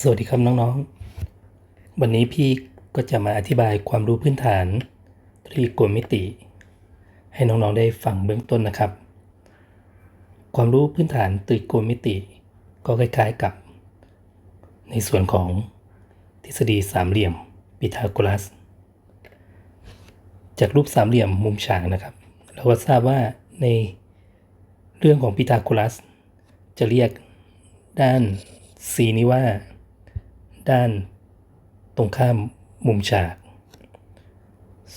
สวัสดีครับน้องๆ วันนี้พี่ก็จะมาอธิบายความรู้พื้นฐานตรีโกณมิติ ให้น้องๆได้ฟังเบื้องต้นนะครับ ความรู้พื้นฐานตรีโกณมิติ ก็คล้ายๆกับ ในส่วนของทฤษฎีสามเหลี่ยมพีทาโกรัส จากรูปสามเหลี่ยมมุมฉากนะครับ เราก็ทราบว่าในเรื่องของพีทาโกรัส จะเรียกด้าน C นี้ว่า ด้านตรงข้ามมุมฉาก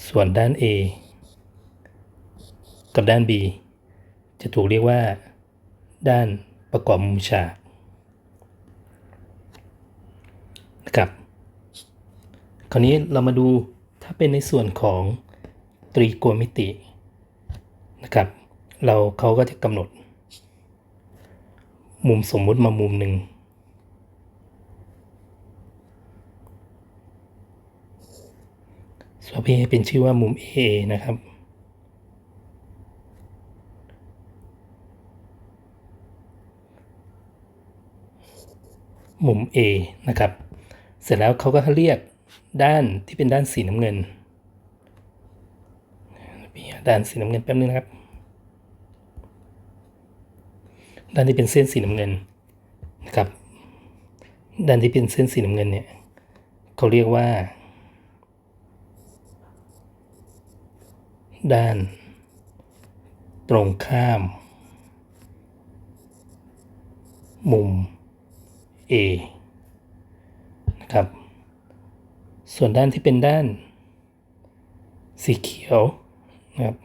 ส่วนด้าน A กับด้าน B จะถูกเรียกว่า ด้านประกอบมุมฉากนะครับ คราวนี้เรามาดูถ้าเป็นในส่วนของตรีโกณมิตินะครับ เราเขาก็จะกำหนด มุมสมมุติมามุมหนึ่ง สวพี่ให้เป็นชื่อว่ามุม A นะครับ มุม A นะครับ เสร็จแล้วเขาก็เรียกด้านที่เป็นด้านสีน้ำเงินมีด้านสีน้ำเงินแป๊บนึงนะครับ ด้านที่เป็นเส้นสีน้ำเงินนะครับ ด้านที่เป็นเส้นสีน้ำเงินเนี่ยเขาเรียกว่า ด้าน ตรงข้าม มุม A นะครับ ส่วนด้านที่เป็นด้าน สีเขียวนะครับ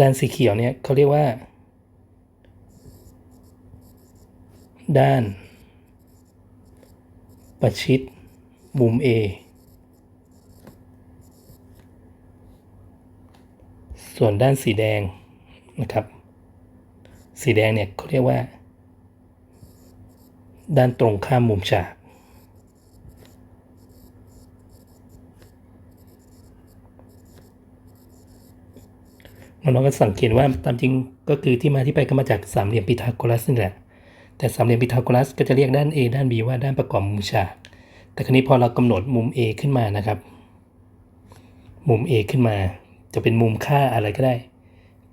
ด้านสีเขียวเนี่ยเขาเรียกว่า ด้าน ประชิด มุม A ส่วนด้านสีแดงนะครับ สีแดงเนี่ยเขาเรียกว่า ด้านตรงข้ามมุมฉาก น้องๆก็สังเกตว่าตามจริงก็คือที่มาที่ไปก็มาจากสามเหลี่ยมพีทาโกรัสนี่แหละ แต่สามเหลี่ยมพีทาโกรัสก็จะเรียกด้าน A ด้าน B ว่าด้านประกอบมุมฉาก แต่ครนี้พอเรากำหนดมุม A ขึ้นมานะครับ มุม A ขึ้นมา จะเป็นมุมค่าอะไรก็ได้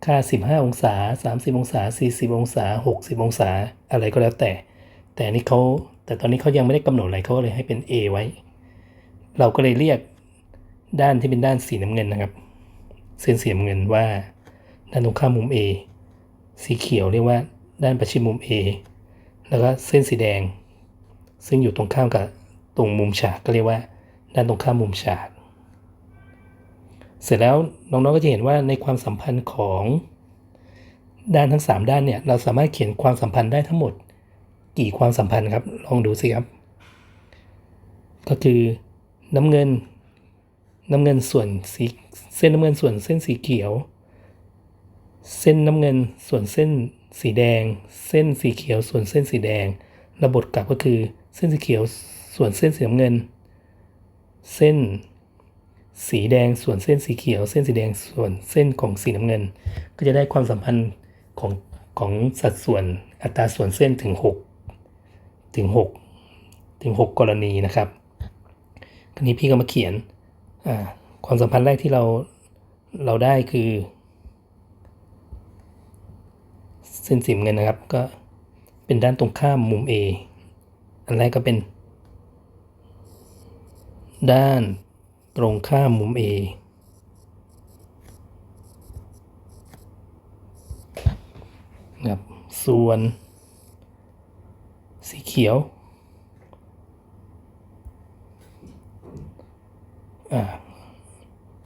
ค่า 15 องศา 30 องศา 40 องศา 60 องศา อะไรก็แล้วแต่ แต่นี่เขาแต่ตอนนี้เขายังไม่ได้กำหนดอะไรเขาเลยให้เป็น A ไว้ เราก็เลยเรียกด้านที่เป็นด้านสีน้ำเงินนะครับ เส้นสีน้ำเงินว่า ด้านตรงข้ามมุม A สีเขียวเรียกว่าด้านประชิดมุม A แล้วก็เส้นสีแดง ซึ่งอยู่ตรงข้ามกับตรงมุมฉากก็เรียกว่า ด้านตรงข้ามมุมฉาก เสร็จแล้วน้องๆก็จะเห็นว่าในความสัมพันธ์ของด้านทั้ง 3 ด้านเนี่ยเราสามารถเขียนความสัมพันธ์ได้ทั้งหมด กี่ความสัมพันธ์ครับ ลองดูสิครับ ก็คือน้ำเงิน น้ำเงินส่วนสีเส้นน้ำเงินส่วนเส้นสีเขียว เส้นน้ำเงินส่วนเส้น สีแดง เส้นสีเขียวส่วนเส้นสีแดง ระบบกลับก็คือเส้นสีเขียวส่วนเส้นสีน้ำเงิน เส้นสีแดงส่วนเส้นสีเขียว เส้นสีแดงส่วนเส้นของสีน้ำเงิน ก็จะได้ความสัมพันธ์ของของสัดส่วนอัตราส่วนเส้นถึง 6 ถึง 6 ถึง 6 กรณีนะครับทีนี้พี่ก็มาเขียนความสัมพันธ์แรกที่เราเราได้คือ เส้นสีเงินนะครับ ก็เป็นด้านตรงข้ามมุม A อันแรกก็เป็น ด้านตรงข้ามมุม A นะครับส่วน สีเขียวอ่า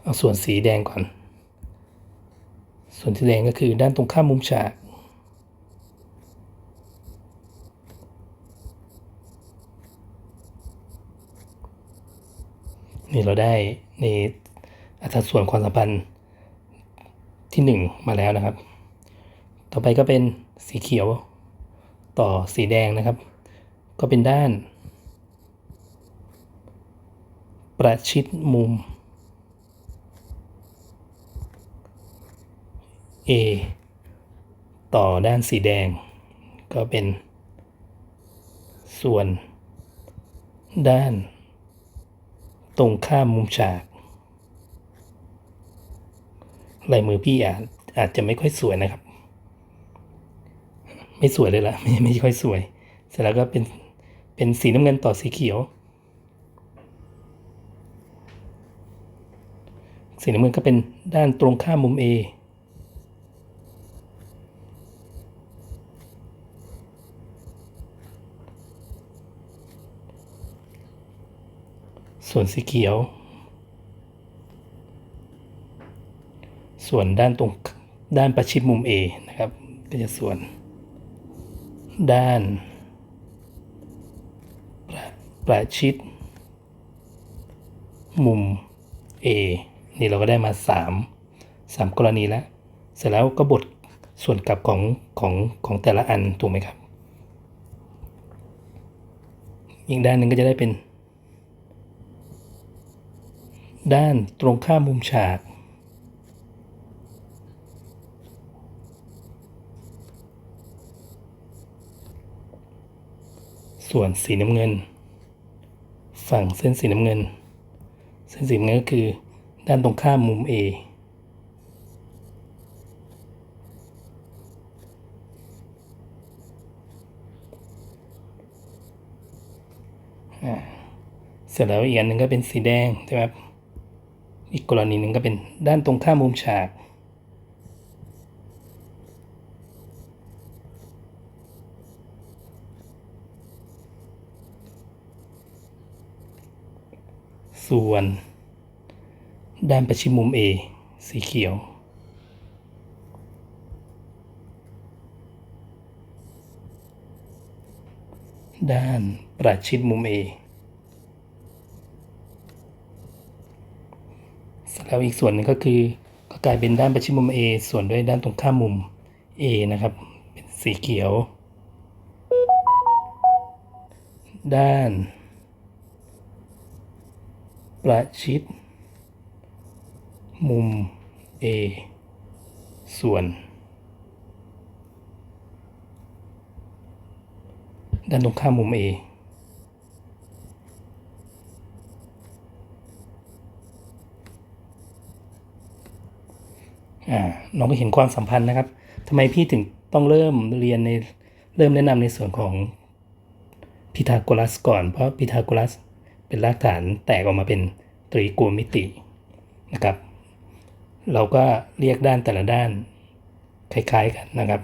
เอาส่วนสีแดงก่อน ส่วนสีแดงก็คือด้านตรงข้ามมุมฉาก นี่เราได้ในอัตราส่วนความสัมพันธ์ที่ 1 มาแล้วนะครับ ต่อไปก็เป็นสีเขียวต่อสีแดงนะครับ ก็เป็นด้าน ประชิดมุม A ต่อด้านสีแดง ก็เป็น ส่วน ด้าน ตรงข้ามมุมฉากลายมือพี่อาจอาจจะไม่ค่อยสวยนะครับ ไม่สวยเลยละไม่ไม่ค่อยสวย เสร็จแล้วก็เป็นเป็นสีน้ำเงินต่อสีเขียว สีน้ำเงินก็เป็นด้านตรงข้ามมุม A ส่วนสีเขียว ส่วนด้านตรงด้านประชิดมุม A นะครับ ก็จะส่วน ด้านประประชิด มุม A นี่เราก็ได้มา 3 3 กรณีแล้ว เสร็จแล้วก็บทส่วนกลับของของของแต่ละอัน ถูกไหมครับ อีกด้านหนึ่งก็จะได้เป็น ด้านตรงข้ามมุมฉาก ส่วนสีน้ำเงิน ฝั่งเส้นสีน้ำเงิน เส้นสีน้ำเงินก็คือด้านตรงข้ามมุม A อ่าเสร็จแล้วอีกอันหนึ่งก็เป็นสีแดงใช่ไหมครับ อีกกรณีหนึ่งก็เป็นด้านตรงข้ามมุมฉาก ส่วน ด้านประชิดมุม A สีเขียวด้านประชิดมุม A เสร็จ แล้วอีกส่วนหนึ่งก็คือก็กลายเป็นด้านประชิดมุม A ส่วนด้วยด้านตรงข้ามมุม A นะครับ เป็นสีเขียว ด้าน ประชิด มุม A ส่วน ด้านตรงข้ามมุม A อ่าน้องก็เห็นความสัมพันธ์นะครับทำไมพี่ถึงต้องเริ่มเรียนในเริ่มแนะนำในส่วนของพีทาโกรัสก่อน เพราะพีทาโกรัสเป็นรากฐานแตกออกมาเป็นตรีโกณมิตินะครับ เราก็เรียกด้านแต่ละด้านคล้ายๆกันนะครับ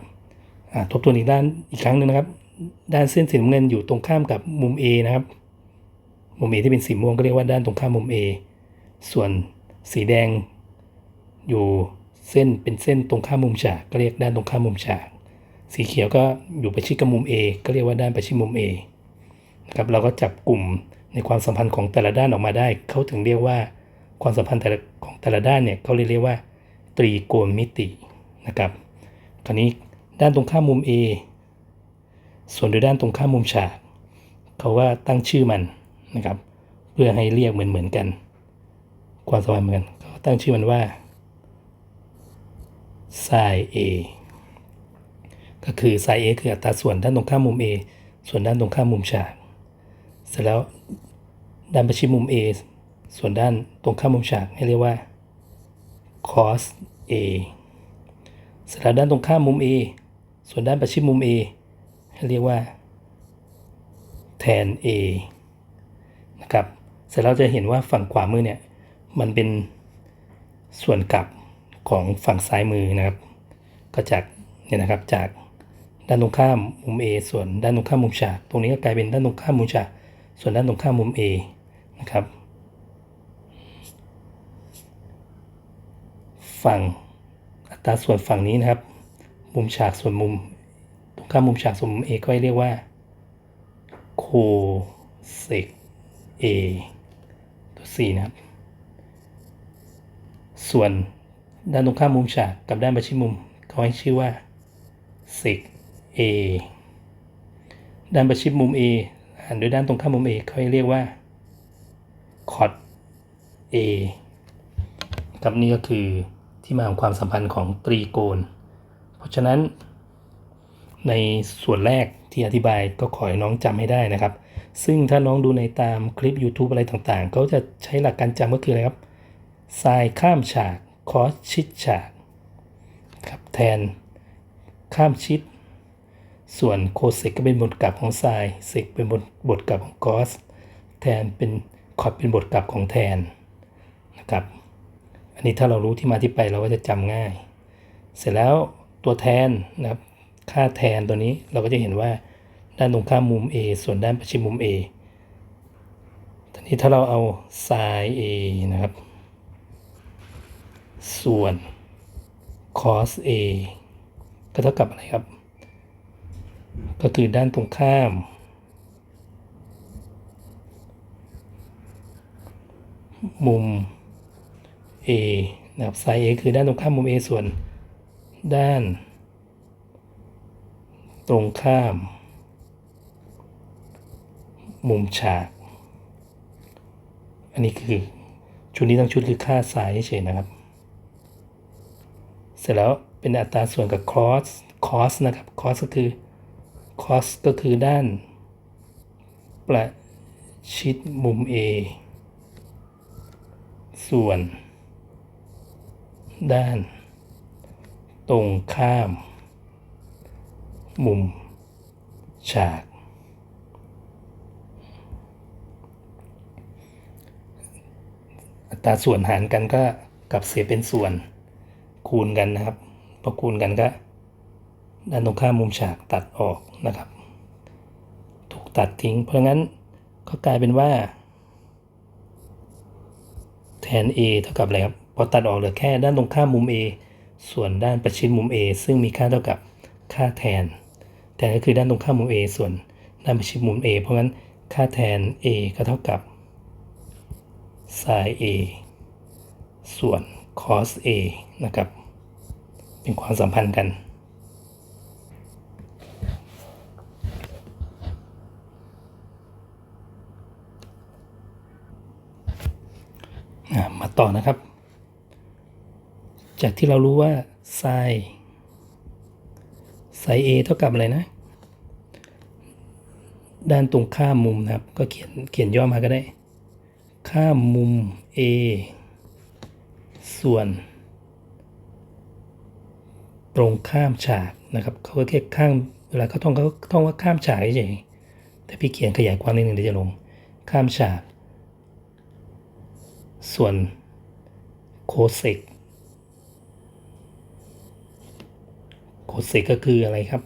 ทบทวนอีกด้านอีกครั้งหนึ่งนะครับ ด้านเส้นสีน้ำเงินอยู่ตรงข้ามกับมุม A นะครับ มุม A ที่เป็นสีม่วงก็เรียกว่าด้านตรงข้ามมุม A ส่วนสีแดงอยู่ เส้นเป็นเส้นตรงข้ามมุมฉากก็เรียกด้านตรงข้ามมุมฉาก สีเขียวก็อยู่ประชิดกับมุม A ก็เรียกว่าด้านประชิดมุม A นะครับเราก็จับกลุ่มในความสัมพันธ์ของแต่ละด้านออกมาได้ เขาถึงเรียกว่าความสัมพันธ์แต่ละของแต่ละด้านเนี่ยเขาเรียกว่า ตรีโกณมิตินะครับ คราวนี้ด้านตรงข้ามมุม A ส่วนโดยด้านตรงข้ามมุมฉากเขาว่าตั้งชื่อมันนะครับ เพื่อให้เรียกเหมือนเหมือนกัน ความสัมพันธ์เหมือนกันเขาตั้งชื่อมันว่า sin A ก็คือ sin A คืออัตราส่วนด้านตรงข้ามมุม A ส่วนด้านตรงข้ามมุมฉาก เสร็จแล้วด้านประชิดมุม A ส่วนด้านตรงข้ามมุมฉากให้เรียกว่า cos A เสร็จแล้วด้านตรงข้ามมุม A ส่วนด้านประชิดมุม A ให้เรียกว่า tan A นะครับ เสร็จแล้วจะเห็นว่าฝั่งขวามือเนี่ย มันเป็นส่วนกลับ ของฝั่งซ้ายมือนะครับ ก็จากเนี่ยนะครับจากด้านตรงข้ามมุม A ส่วนด้านตรงข้ามมุมฉากตรงนี้ก็กลายเป็นด้านตรงข้ามมุมฉากส่วนด้านตรงข้ามมุม A นะครับ ฝั่งอัตราส่วนฝั่งนี้นะครับ มุมฉากส่วนมุม ตรงข้ามมุมฉากส่วนมุม A ก็ให้เรียกว่า cosec A ตัว4นะครับ ส่วน ด้านตรงข้ามมุมฉากกับด้านประชิดมุมเขาให้ชื่อว่า sec A ด้านประชิดมุม A หันด้วยด้านตรงข้ามมุม A เขาให้เรียกว่า cot A ครับนี่ก็คือที่มาของความสัมพันธ์ของตรีโกณราะฉะนั้น ในส่วนแรกที่อธิบายก็ขอให้น้องจำให้ได้นะครับ ซึ่งถ้าน้องดูในตามคลิป YouTube อะไรต่างๆ เขาจะใช้หลักการจำก็คืออะไรครับทรายข้ามฉาก คอสชิดฉากครับแทนข้ามชิด ส่วนโคเซกก็เป็นบทกลับของทรายเซกเป็นบทบทกลับของกอสแทนเป็นคอดเป็นบทกลับของแทนนะครับ อันนี้ถ้าเรารู้ที่มาที่ไปเราก็จะจำง่าย เสร็จแล้วตัวแทนนะครับค่าแทนตัวนี้เราก็จะเห็นว่าด้านตรงข้ามมุม A ส่วนด้านประชิดมุม A ตอนนี้ถ้าเราเอา sin A นะครับ ส่วน cos A ก็เท่ากับอะไรครับ ก็คือด้านตรงข้าม มุม A นะครับ sin A คือด้านตรงข้ามมุม A ส่วน ด้าน ตรงข้าม มุมฉาก อันนี้คือชุดนี้ทั้งชุดคือค่าสายเฉยนะครับ ร็จแล้วเป็นอัตราส่วนกับ cross cos นะครับ cos ก็คือ cos ก็คือด้าน ประชิดมุม A ส่วน ด้าน ตรงข้าม มุม ฉาก อัตราส่วนหารกันก็กับเศษเป็นส่วน คูณกันนะครับ พอคูณกันก็ด้านตรงข้ามมุมฉากตัดออกนะครับ ถูกตัดทิ้ง เพราะงั้นก็กลายเป็นว่า แทน a เท่ากับอะไรครับ พอตัดออกเหลือแค่ด้านตรงข้ามมุม a ส่วนด้านประชิดมุม a ซึ่งมีค่าเท่ากับค่าแทน แทนก็คือด้านตรงข้ามมุม a ส่วนด้านประชิดมุม a เพราะงั้นค่าแทน a ก็เท่ากับ sin a ส่วน cos a นะครับ เป็นความสัมพันธ์กัน มาต่อนะครับ จากที่เรารู้ว่า sin sin a เท่ากับอะไรนะ ด้านตรงข้ามมุมนะครับ ก็เขียนเขียนย่อมาก็ได้ ข้ามมุม a ส่วน ตรงข้ามฉากนะครับเขาก็แค่ข้างเวลาเขาท่องเขาท่องว่าข้ามฉากเฉยแต่พี่เขียนขยายความนิดนึงเดี๋ยวจะลงข้ามฉาก ส่วนโคเซกโคเซกก็คืออะไรครับ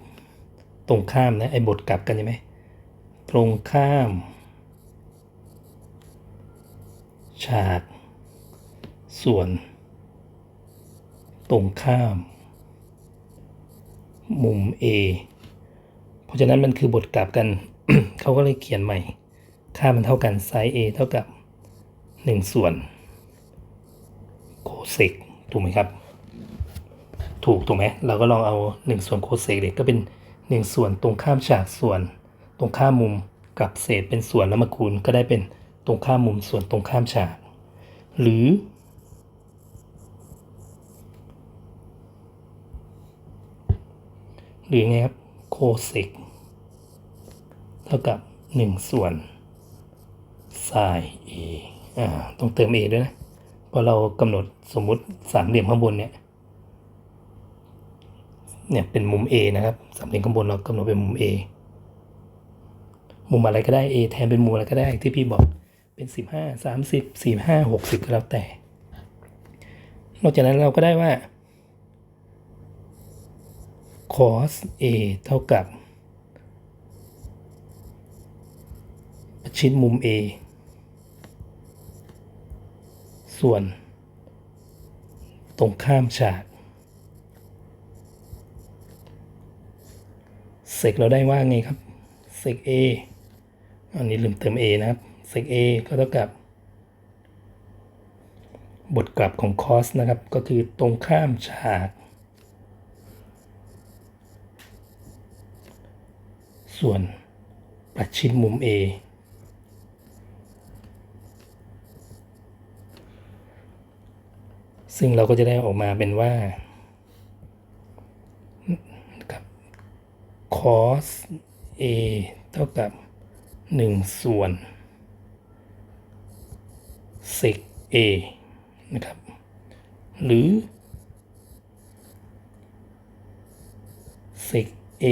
ตรงข้ามนะไอ้บทกลับกันใช่ไหมตรงข้าม ฉาก ส่วน ตรงข้าม มุม A เพราะฉะนั้นมันคือบทกลับกัน เขาก็เลยเขียนใหม่ ค่ามันเท่ากันไซส์ A เท่ากับ 1 ส่วนโคเซกถูกไหมครับ ถูกถูกไหมเราก็ลองเอา 1 ส่วนโคเซกเด็กก็เป็น 1 ส่วนตรงข้ามฉากส่วน ตรงข้ามมุมกับเศษเป็นส่วนแล้วมาคูณก็ได้เป็นตรงข้ามมุมส่วนตรงข้ามฉาก หรือ หรือไงครับโคเซกเท่ากับ 1 ส่วน sin a อ่าต้องเติม a ด้วยนะเพราะเรากำหนดสมมุติสามเหลี่ยมข้างบนเนี่ยเนี่ยเป็นมุม A นะครับสามเหลี่ยมข้างบนเรากำหนดเป็นมุม A มุมอะไรก็ได้ A แทนเป็นมุมอะไรก็ได้ที่พี่บอกเป็นสิบห้าสามสิบสี่ห้าหกสิบก็แล้วแต่ นอกจากนั้นเราก็ได้ว่า cos A เท่ากับ ประชิดมุม A ส่วน ตรงข้ามฉากเซกเราได้ว่าไงครับเซก A อันนี้ลืมเติม A นะครับเซก A ก็เท่ากับบทกลับของ cos นะครับ ก็คือตรงข้ามฉาก ส่วนประชิดมุม A ซึ่งเราก็จะได้ออกมาเป็นว่า cos a เท่ากับ 1 ส่วน sec a นะครับ หรือ sec a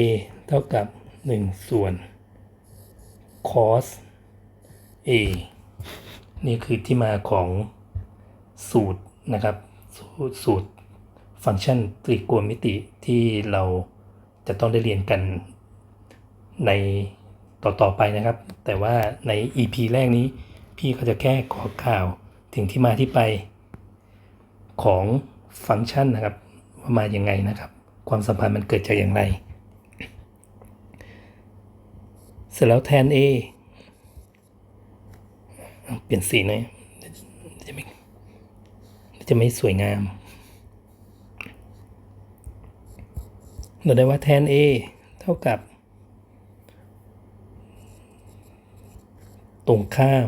เท่ากับ 1 ส่วน cos a นี่คือที่มาของสูตรนะครับสูตรสูตรฟังก์ชันตรีโกณมิติที่เราจะต้องได้เรียนกันในต่อๆไปนะครับ แต่ว่าใน EP แรกนี้ พี่เขาจะแค่ขอข่าวถึงที่มาที่ไปของฟังก์ชันนะครับ ว่ามาอย่างไงนะครับ ความสัมพันธ์มันเกิดจากอย่างไร เสร็จแล้วแทน A เปลี่ยนสีหน่อยจะไม่จะไม่สวยงาม เราได้ว่าแทน A เท่ากับ ตรงข้าม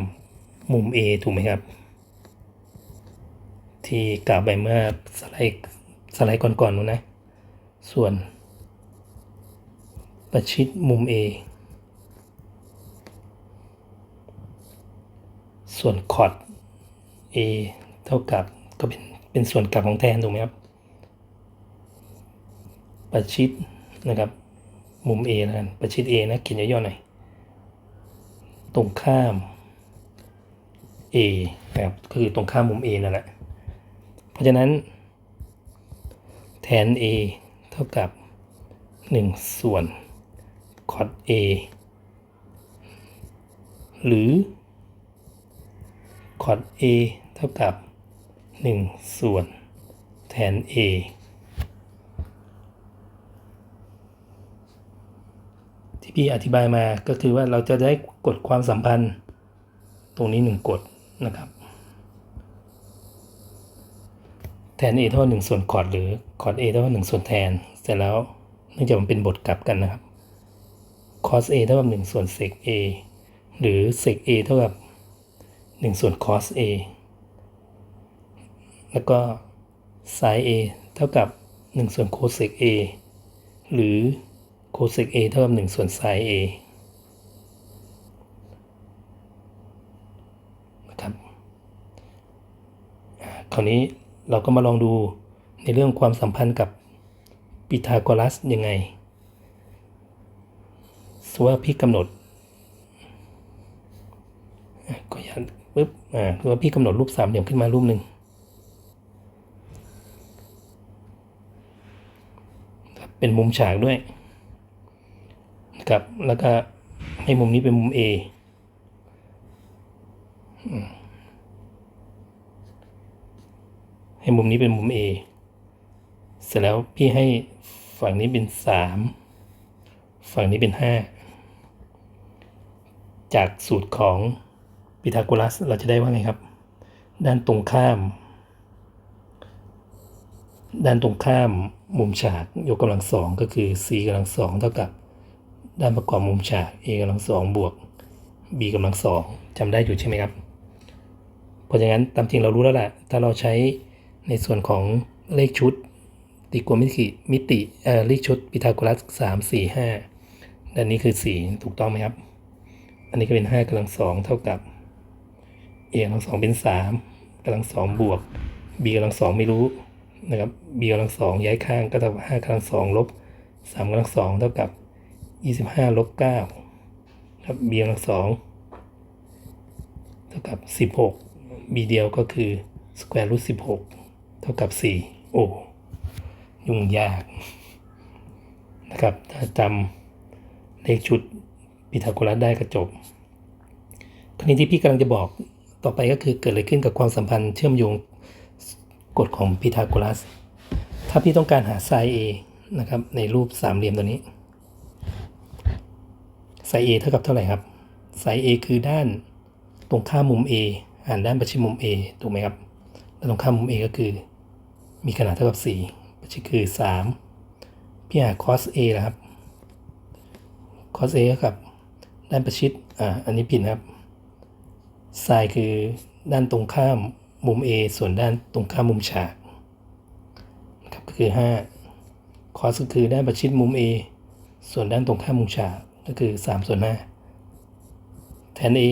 มุม A ถูกไหมครับ ที่กล่าวไปเมื่อสไลด์สไลด์ก่อนๆนู้นนะ ส่วน ประชิดมุม A ส่วนคอร์ด A เท่ากับก็เป็นเป็นส่วนกลับของแทนถูกไหมครับ ประชิดนะครับ มุม A แล้วกันประชิด A นะเขียนย่อๆหน่อย ตรงข้าม A นะครับคือตรงข้ามมุม A นั่นแหละ เพราะฉะนั้น แทน A เท่ากับ 1 ส่วนคอร์ด A หรือ คอร์ด A เท่ากับ 1 ส่วนแทน A ที่พี่อธิบายมาก็คือว่าเราจะได้กฎความสัมพันธ์ ตรงนี้หนึ่งกฎนะครับ แทน A เท่า 1 ส่วนคอร์ดหรือคอร์ด A เท่า 1 ส่วนแทน เสร็จแล้วเนื่องจากมันเป็นบทกลับกันนะครับ cos A เท่ากับ 1 ส่วน sec A หรือ sec A เท่ากับ 1 ส่วน cos A แล้วก็ sin A เท่ากับ 1 ส่วน cosec A หรือ cosec A เท่ากับ 1 ส่วน sin A นะครับคราวนี้เราก็มาลองดูในเรื่องความสัมพันธ์กับพีทาโกรัสยังไงสว่าพี่กำหนดก็ยัน ปึ๊บอ่าคือว่าพี่กำหนดรูปสามเหลี่ยมขึ้นมารูปหนึ่งเป็นมุมฉากด้วยนะครับ แล้วก็ให้มุมนี้เป็นมุม A อืมให้มุมนี้เป็นมุม A เสร็จแล้วพี่ให้ฝั่งนี้เป็นสามฝั่งนี้เป็นห้าจากสูตรของ พีทาโกรัสเราจะได้ว่าไงครับ ด้านตรงข้าม ด้านตรงข้ามมุมฉากยกกำลังสองก็คือ c กำลังสองเท่ากับ ด้านประกอบมุมฉาก a กำลังสองบวก b กำลังสองจำได้อยู่ใช่ไหมครับ เพราะฉะนั้นตามจริงเรารู้แล้วแหละถ้าเราใช้ในส่วนของเลขชุดตรีโกณมิติมิติเอ่อเลขชุดพีทาโกรัสสามสี่ห้าด้านนี้คือสี่ถูกต้องไหมครับ อันนี้ก็เป็นห้ากำลังสองเท่ากับ a กำลังสองเป็นสามกำลังสองบวก b กำลังสองไม่รู้นะครับ b กำลังสองย้ายข้างก็เท่ากับห้ากำลังสองลบสามกำลังสองเท่ากับยี่สิบห้าลบเก้าครับ b กำลังสองเท่ากับสิบหก b เดียวก็คือ square root สิบหกเท่ากับสี่โอ้ยุ่งยากนะครับถ้าจำเลขชุดพีทาโกรัสได้ก็จบคราวนี้ที่พี่กำลังจะบอก ต่อไปก็คือเกิดอะไรขึ้นกับความสัมพันธ์เชื่อมโยงกฎของพีทาโกรัส ถ้าพี่ต้องการหาไซน์ A นะครับในรูปสามเหลี่ยมตัวนี้ไซน์ A เท่ากับเท่าไหร่ครับไซน์ A คือด้านตรงข้ามมุม A หารด้านประชิดมุม A ถูกไหมครับแล้วตรงข้ามมุม A ก็คือ มีขนาดเท่ากับ4ประชิดคือ 3 พี่หา cos A นะครับ cos A เท่ากับด้านประชิดอ่าอันนี้ผิดนะครับ sin คือด้านตรงข้ามมุม A ส่วนด้านตรงข้ามมุมฉากนะครับก็คือ5 cos ก็คือด้านประชิดมุม A ส่วนด้านตรงข้ามมุมฉากก็คือ3ส่วน5แทน a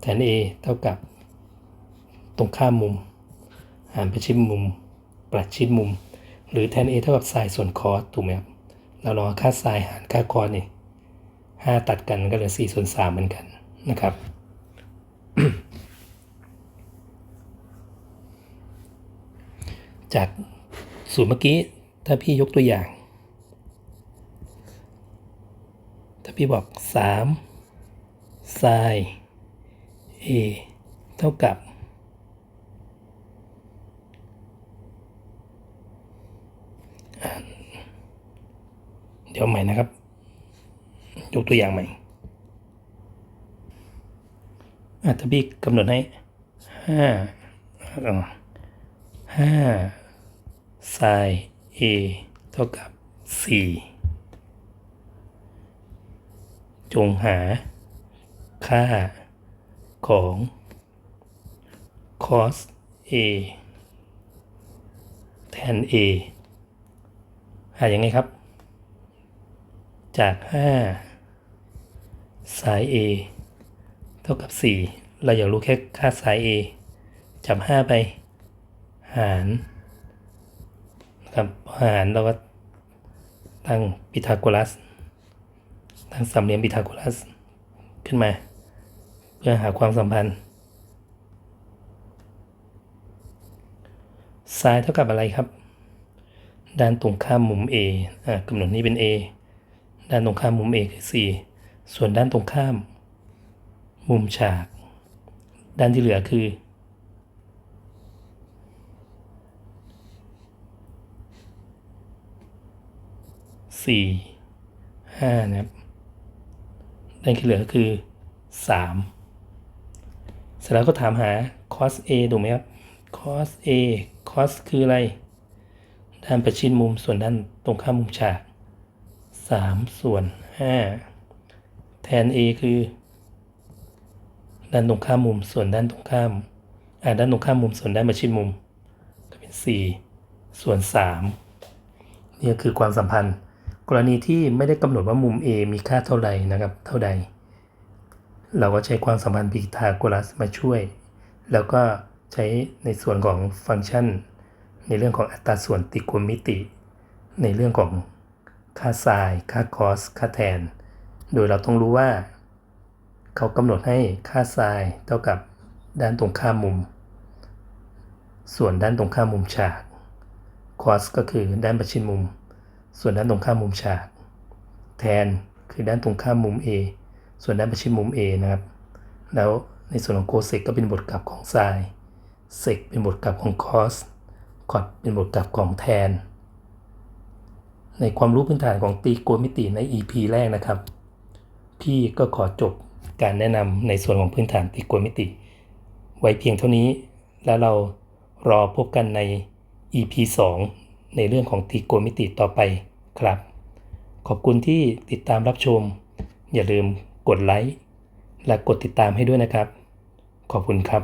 แทน a เท่ากับ ตรงข้ามมุม หารประชิดมุม ประชิดมุม หรือแทน a เท่ากับไซน์ส่วนคอสถูกไหมครับเราลองค่าไซน์หารค่าคอสนี่ห้าตัดกันก็เหลือ4ส่วน3เหมือนกัน นะครับ จากสูตรเมื่อกี้ ถ้าพี่ยกตัวอย่าง ถ้าพี่บอก3 sin a เท่ากับเดี๋ยวใหม่นะครับ ยกตัวอย่างใหม่ อะถ้าพี่กำหนดให้ห้าเอาห้า sin a เท่ากับสี่จงหา ค่าของ cos a แทน a หาอยังไงครับ จาก5 sin a เท่ากับ 4 เราอยากรู้แค่ค่า sin a จับ 5 ไป หารนะครับหารเราก็ตั้งพีทาโกรัส ตั้งสามเหลี่ยมพีทาโกรัส ขึ้นมา เพื่อหาความสัมพันธ์ sin เท่ากับอะไรครับ ด้านตรงข้ามมุม a อ่ากำหนดนี้เป็น a ด้านตรงข้ามมุม a คือ 4 ส่วนด้านตรงข้าม มุมฉาก ด้านที่เหลือคือ สี่ห้านะครับด้านที่เหลือคือสามเสร็จแล้วก็ถามหา cos a ถูกไหมครับ cos a cos คืออะไร ด้านประชิดมุมส่วนด้านตรงข้ามมุมฉากสามส่วนห้าแทน a คือ ด้านตรงข้ามมุมส่วนด้านตรงข้ามอ่าด้านตรงข้ามมุมส่วนด้านประชิดมุม ก็เป็นสี่ส่วนสามนี่คือความสัมพันธ์ กรณีที่ไม่ได้กำหนดว่ามุม A มีค่าเท่าใดนะครับ เท่าใด เราก็ใช้ความสัมพันธ์พีทาโกรัสมาช่วย แล้วก็ใช้ในส่วนของฟังก์ชัน ในเรื่องของอัตราส่วนตริโกณมิติ ในเรื่องของค่าไซน์ค่าคอส ค่าแทน โดยเราต้องรู้ว่า เขากำหนดให้ค่าไซน์เท่ากับด้านตรงข้ามมุม ส่วนด้านตรงข้ามมุมฉากคอสก็คือด้านประชิดมุม ส่วนด้านตรงข้ามมุมฉาก แทนคือด้านตรงข้ามมุม A ส่วนด้านประชิดมุม A นะครับ แล้วในส่วนของโคเซกก็เป็นบทกลับของไซน์เซกเป็นบทกลับของคอสคอดเป็นบทกลับของแทน ในความรู้พื้นฐานของตรีโกณมิติใน EP แรกนะครับ พี่ก็ขอจบ การแนะนำในส่วนของพื้นฐานตรีโกณมิติ ไว้เพียงเท่านี้ แล้วเรารอพบกันใน EP 2 ในเรื่องของตรีโกณมิติต่อไปครับ ขอบคุณที่ติดตามรับชม อย่าลืมกดไลค์และกดติดตามให้ด้วยนะครับ ขอบคุณครับ